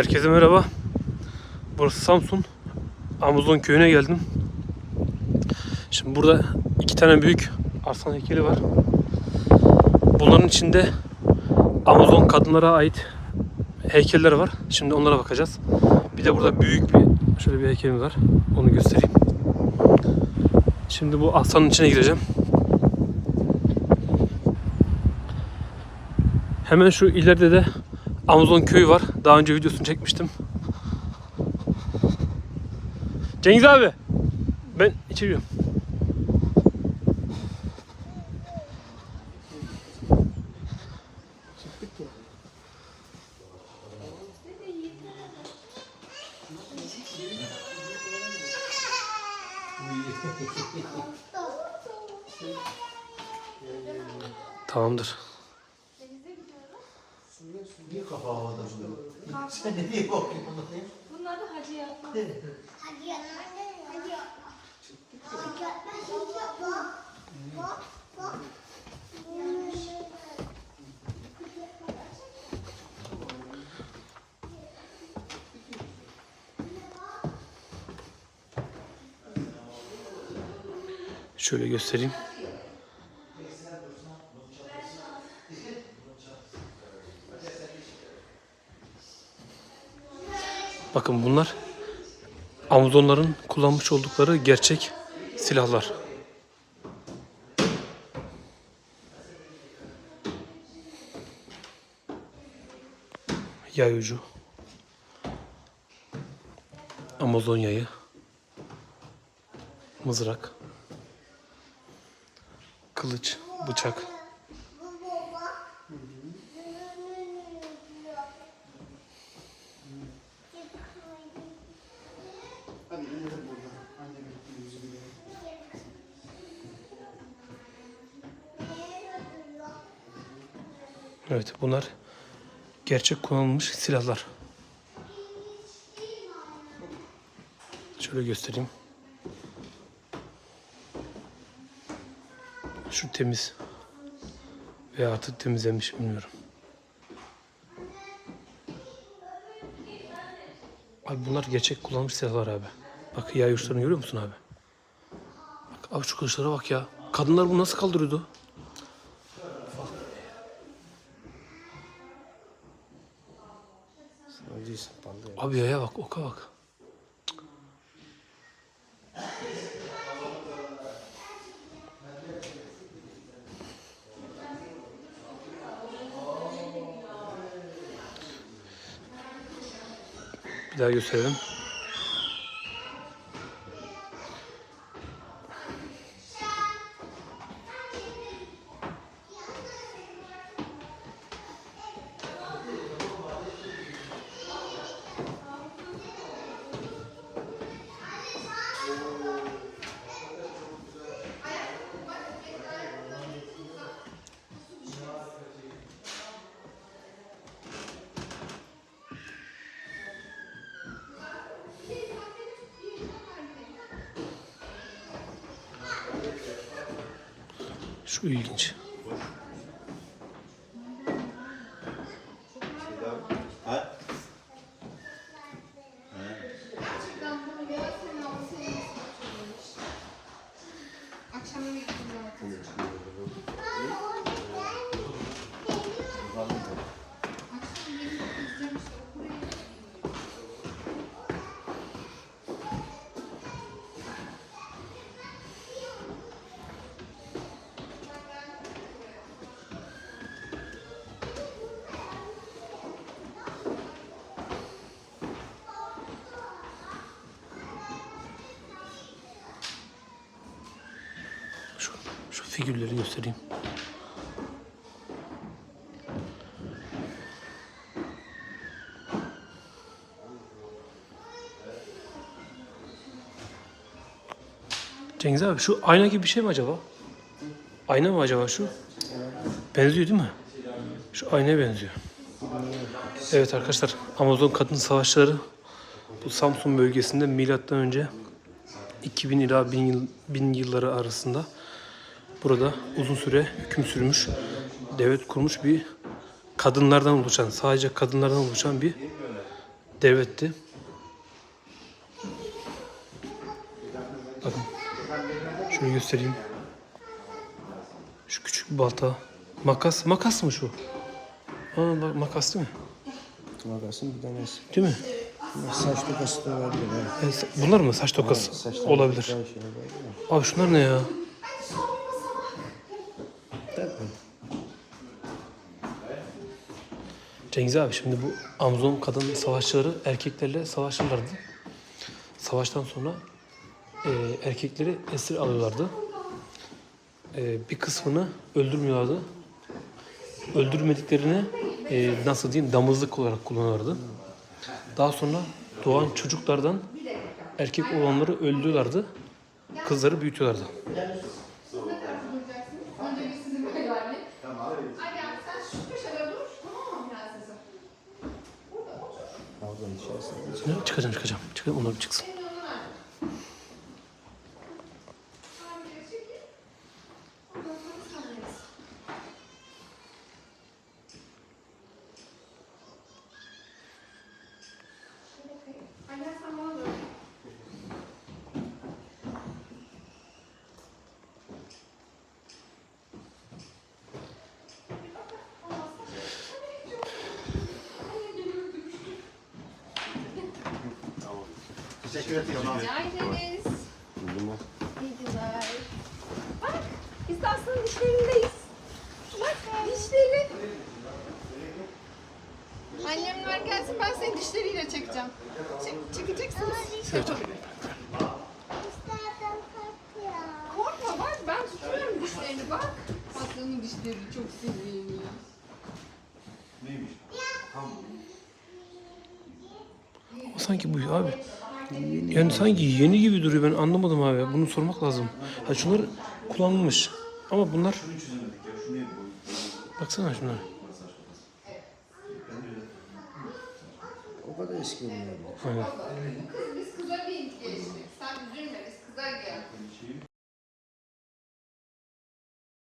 Herkese merhaba. Burası Samsun. Amazon köyüne geldim. Şimdi burada iki tane büyük arslan heykeli var. Bunların içinde Amazon kadınlara ait heykeller var. Şimdi onlara bakacağız. Bir de burada büyük bir şöyle bir heykelimiz var. Onu göstereyim. Şimdi bu aslanın içine gireceğim. Hemen şu ileride de Amazon köyü var. Daha önce videosunu çekmiştim. Cengiz abi. Ben içeriyorum. Tamamdır. Niye kafa havada duruyor? Sen ne diye bakıyorsun ona? Bunlar da hacı yapma. Hadi ya. Hadi ya. Hadi ya. Ben şimdi yapma. Bak, bak. Şöyle göstereyim. Bakın bunlar Amazonların kullanmış oldukları gerçek silahlar. Yay ucu. Amazon yayı. Mızrak. Kılıç, bıçak. Evet bunlar gerçek kullanılmış silahlar. Şöyle göstereyim. Şu temiz. Veya artık temizlenmiş bilmiyorum. Abi bunlar gerçek kullanılmış silahlar abi. Bak yay görüyor musun abi? Bak abi şu kılıçlara bak ya. Kadınlar bunu nasıl kaldırıyordu? Sen değilsin pahalı ya. Abi yaya bak oka bak. Bir daha gösterelim. Şu ilginç. Figürleri göstereyim. Cengiz abi şu ayna gibi bir şey mi acaba? Ayna mı acaba şu? Benziyor değil mi? Şu aynaya benziyor. Evet arkadaşlar Amazon Kadın Savaşları bu Samsun bölgesinde milattan önce 2000 ila 1000, yıl, 1000 yılları arasında burada uzun süre hüküm sürmüş, devlet kurmuş bir kadınlardan oluşan, sadece kadınlardan oluşan bir devletti. Bakın. Şunu göstereyim. Şu küçük bir balta. Makas. Makas mı şu? Aa, bak, makas değil mi? Makasın bir tanesi. Değil mi? Saç tokası da olabilir. Evet. E, bunlar mı? Saç tokası. Şey olabilir. Abi şunlar ne ya? Cengiz abi şimdi bu Amazon kadın savaşçıları erkeklerle savaşırlardı. Savaştan sonra e, erkekleri esir alıyorlardı. E, bir kısmını öldürmüyorlardı. Öldürmediklerini e, nasıl diyeyim damızlık olarak kullanıyorlardı. Daha sonra doğan çocuklardan erkek olanları öldürüyorlardı. Kızları büyütüyorlardı. Önce bir sizin böyle anne. Tamam. Anne sen şu köşede dur. Tamam mı prensesim? Burada otur. Havuzun içerisinde. Ne? Çıkacağım çıkacağım. Çıkacağım onlar bir çıksın. Teşekkür ederim. Rica ederiz. İyi günler. Bak, biz de aslında dişlerindeyiz. Bak, dişleri. Annemler gelsin, ben seni dişleriyle çekeceğim. Çek, çekeceksiniz. İstersen kalk ya. Korkma bak, ben tutuyorum dişlerini bak. Aslanın dişleri çok sevimli. Ama sanki bu abi. Yani sanki yeni gibi duruyor ben anlamadım abi. Bunu sormak lazım. Ha şunlar kullanılmış. Ama bunlar Baksana şunlar. O kadar eski olmuyor. Aynen.